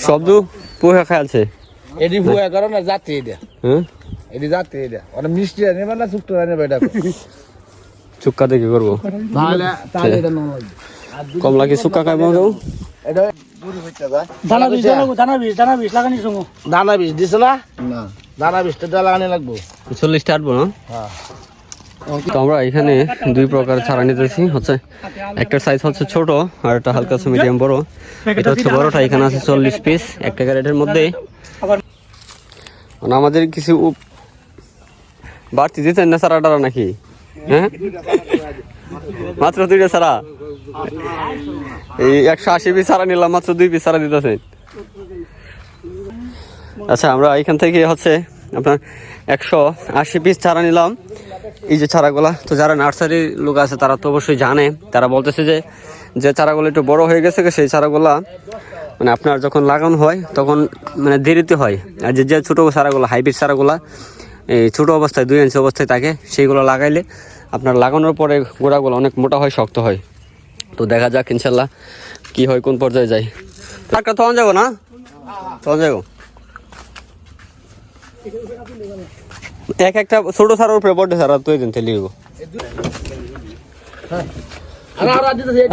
শব্দ পোহা খেয়ালছে এডি হুয়া করো না যাতে এটা হ্যাঁ? এডি যাতে এটা অনেক মিষ্টি নেবে না শুক্তো নেবে এটা চুক্কা দেখে করব? এটা লাগবে কমলা কি এটা বুড়ি হইতে যায়। দানা বীজ দানা বীজ দানা বীজ লাগানি সঙ্গ দানা বীজ দিছে না? না। দানা বীজটা দেওয়া লাগানি লাগবো। চল্লিশটা আটবো না? হ্যাঁ। তো আমরা এখানে দুই প্রকার চারা নিতেছি। হচ্ছে একটা সাইজ হচ্ছে ছোট আর একটা হালকা মিডিয়াম বড়। এটা হচ্ছে বড়টা, এখানে আছে চল্লিশ পিস এক টাকা রেটের মধ্যে। মানে আমাদের কিছু বাড়তি দিতেন না সারা টারা নাকি? হ্যাঁ? মাত্র দুইটা সারা এই একশো আশি পিস সারা নিলাম, মাত্র দুই পিস সারা দিতেছেন। আচ্ছা আমরা এখান থেকে হচ্ছে আপনার একশো আশি পিস চারা নিলাম। এই যে চারাগুলা, তো যারা নার্সারির লোক আছে তারা তো অবশ্যই জানে। তারা বলতেছে যে যে চারাগুলো একটু বড় হয়ে গেছে, সেই চারাগুলা মানে আপনার যখন লাগানো হয়, তখন মানে দেরিতে হয়। আর যে যে ছোটো চারাগুলো, হাইব্রিড চারাগুলা, এই ছোটো অবস্থায়, দুই ইঞ্চি অবস্থায় থাকে, সেইগুলো লাগাইলে আপনার লাগানোর পরে গোড়াগুলো অনেক মোটা হয়, শক্ত হয়। তো দেখা যাক, ইনশাল্লাহ, কি হয়, কোন পর্যায়ে যায় একটা তখন যাব না? তখন যাব এক একটা ছোট সারার উপরে, বড় সারা তুই দিন তেলি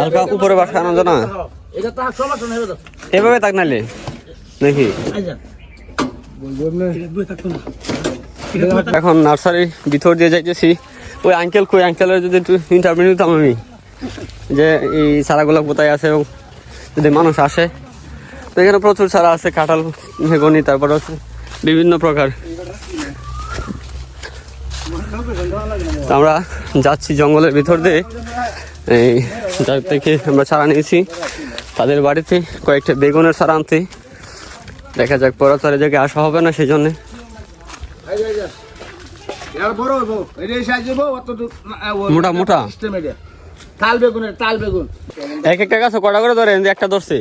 হালকা উপরে বাসা আনা জানা এভাবে তাক নাইলে নাকি? এখন নার্সারির ভিতর দিয়ে যাইতেছি। ওই আঙ্কেল কই? আঙ্কেলের যদি একটু ইন্টারভিউ নিতাম আমি। যে এই চারাগুলো কোথায় আছে এবং যদি মানুষ আসে। তো এখানে প্রচুর সারা আছে, কাঁঠাল মেগনি তারপর বিভিন্ন প্রকার। আমরা যাচ্ছি জঙ্গলের ভিতর দিয়ে। এই যার থেকে আমরা চারা নিয়েছি। তাদের বাড়িতে কয়েকটা বেগুনের চারা আনতে। দেখা যাক পরে তো আর এই জায়গায় আসা হবে না সেই জন্যে মোটা, মোটা। বেগুন এক একটা গাছ কটা করে ধরেন একটা ধরছে?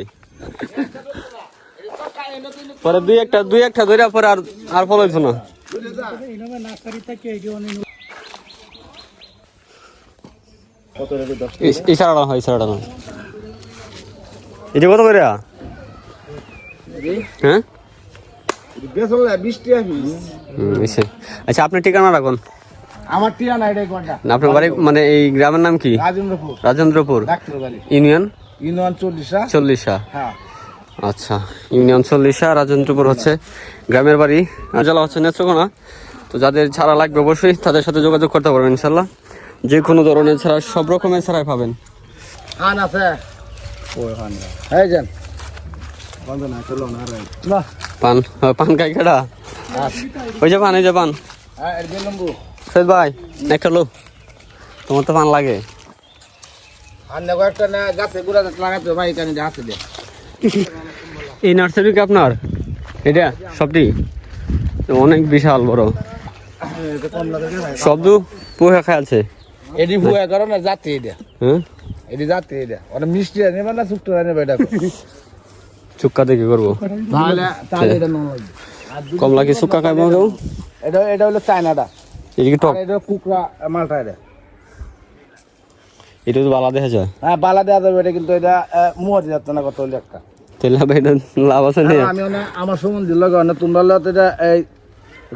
পরে দুই একটা দুই একটা ধরে পরে আর আর ফল না। এই সারাটা হয় সারাটা এটা কত করে? হ্যাঁ। আচ্ছা আপনার ঠিকানা রাখুন আমার রে কোনটা? আপনার বাড়ি মানে এই গ্রামের নাম কি? রাজেন্দ্রপুর। রাজেন্দ্রপুর। ইউনিয়ন? ইউনিয়ন চল্লিশা। চল্লিশা। হ্যাঁ। আচ্ছা ইউনিয়ন চল্লিশা রাজেন্দ্রপুর হচ্ছে গ্রামের বাড়ি। আর জেলা হচ্ছে নেত্রকোনা। তো যাদের ছাড়া লাগবে অবশ্যই তাদের সাথে যোগাযোগ করতে পারবেন ইনশাল্লাহ যে কোনো ধরনের ছাড়া সব রকমের ছাড়াই পাবেন। খান আছে। হ্যাঁ যান না। না পান পান খাই কেডা ওই যে পান এই যে পান। হ্যাঁ সৈয়দ ভাই একটা লো। তোমার তো পান লাগে। আর নেগো একটা না গাছে গুড়া লাগাতে ভাই এখানে হাতে দে এই নার্সারি কি আপনার? এটা? সবটি? তো অনেক বিশাল বড়। শব্দ পোহা খেয়ালছে এডি হুয়া করো না যাতে এটা। হ্যাঁ? এডি যাতে এটা। অনেক মিষ্টি নেবে না শুক্তো নেবে এটা চুক্কা দেখে করব? এটা কমলা কি চুক্কা খাইব কেউ? এটা এটা হলো চায়নাটা। এদিকে টক? এটা কুকরা মালটা এটা। এটা তো বালা দেখা যায়। হ্যাঁ বালা দেওয়া যাবে এটা কিন্তু এটা মুয়াতে যাচ্ছে না কত হলে একটা। তেল হবে লাভ আছে না? আমি আমার সম্বন্ধে লগে না তোমরা লগে এটা এই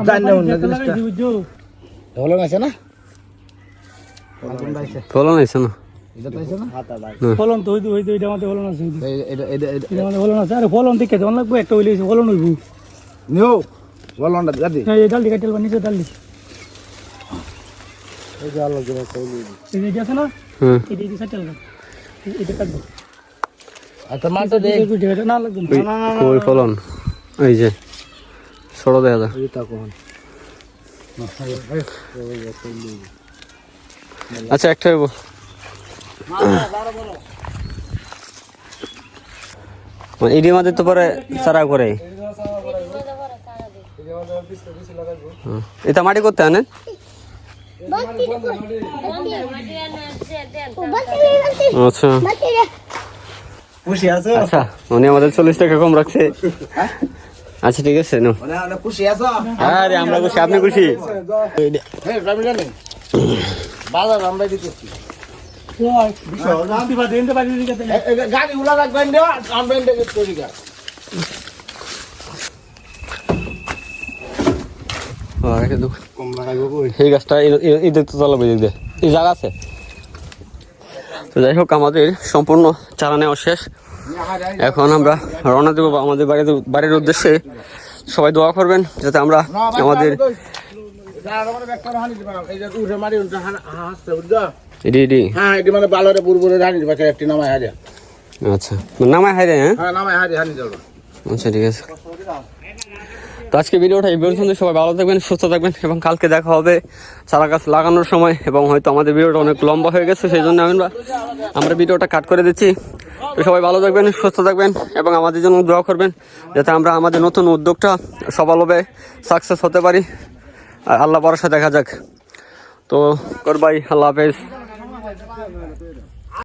জানি না জিনিসটা। বুঝছ আছে না? ফলন আছে না? এটা তো ফলন তো হইতো হইতো এটা আমাদের ফলন আছে এই- এটা এটা এটা এটা। আমাদের ফলন আছে। আরে ফলন দেখে অনেক লাগবে একটা হইলে ফলন হইব। নিও বলো না এই ডাল দিকে নিচে ডাল দি। এই যে আলো জমা এই যে আছে না? হুম এটা এই সাইকেল এটা কাটবো। আচ্ছা মালটা দে না লাগবে না না না কই ফলন? এই যে সরো দেখা যায় এটা কোন আচ্ছা একটা হইব। ইডি মাঝে তো পরে সারা করে। এটা মাটি করতে আনে আচ্ছা। খুশি আছো? আচ্ছা উনি আমাদের চল্লিশ টাকা কম রাখছে। আচ্ছা ঠিক আছে নো। খুশি আছো? আরে আমরা খুশি আপনি খুশি? বাজার আমরা দিতেছি। এই জায়গা আছে? তো যাই হোক আমাদের সম্পূর্ণ চারা নেওয়া শেষ। এখন আমরা রওনা দেবো আমাদের বাড়ির বাড়ির উদ্দেশ্যে। সবাই দোয়া করবেন যাতে আমরা আমাদের আচ্ছা। নামায় হাই রে হ্যাঁ হ্যাঁ হারি আচ্ছা ঠিক আছে। তো আজকে ভিডিওটা এই পর্যন্ত। সবাই ভালো থাকবেন, সুস্থ থাকবেন এবং কালকে দেখা হবে চারা গাছ লাগানোর সময় এবং হয়তো আমাদের ভিডিওটা অনেক লম্বা হয়ে গেছে সেই জন্য আমরা আমরা ভিডিওটা কাট করে দিচ্ছি। তো সবাই ভালো থাকবেন, সুস্থ থাকবেন এবং আমাদের জন্য দোয়া করবেন যাতে আমরা আমাদের নতুন উদ্যোগটা সফলভাবে সাকসেস হতে পারি। আর আল্লাহ ভরসা দেখা যাক। তো করবাই আল্লাহ হাফেজ।